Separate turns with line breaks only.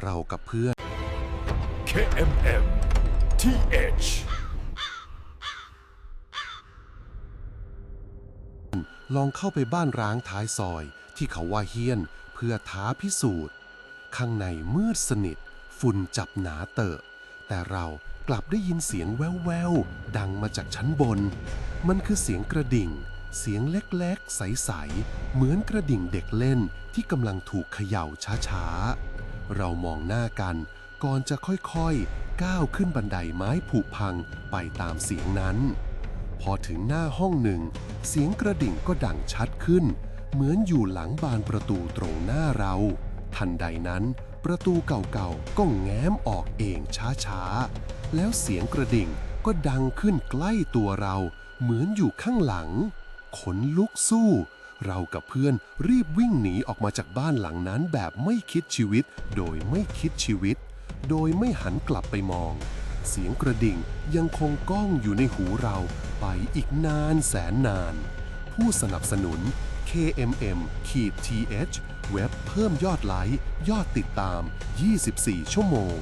เรากับเพื่อน
KMM TH
ลองเข้าไปบ้านร้างท้ายซอยที่เขาว่าเฮี้ยนเพื่อท้าพิสูจน์ ข้างในมืดสนิท ฝุ่นจับหนาเตอะ แต่เรากลับได้ยินเสียงแว่วๆ ดังมาจากชั้นบน มันคือเสียงกระดิ่ง เสียงเล็กๆ ใส ๆ เหมือนกระดิ่งเด็กเล่นที่กำลังถูกเขย่าช้า ๆ เรามองหน้ากัน ก่อนจะค่อยๆ ก้าวขึ้นบันไดไม้ผุพังไปตามเสียงนั้น พอถึงหน้าห้องหนึ่ง เสียงกระดิ่งก็ดังชัดขึ้น เหมือนอยู่หลังบานประตูตรงหน้าเรา ทันใดนั้น ประตูเก่าๆก็แง้มออกเองช้าๆ แล้วเสียงกระดิ่งก็ดังขึ้นใกล้ตัวเรา เหมือนอยู่ข้างหลัง ขนลุกสู้ เรากับเพื่อนรีบวิ่งหนีออกมาจากบ้านหลังนั้นแบบไม่คิดชีวิต โดยไม่คิดชีวิต โดยไม่หันกลับไปมอง เสียงกระดิ่งยังคงก้องอยู่ในหูเราไปอีกนานแสนนาน ผู้สนับสนุน KMM ขีด TH เว็บเพิ่มยอดไลค์ ยอดติดตาม 24 ชั่วโมง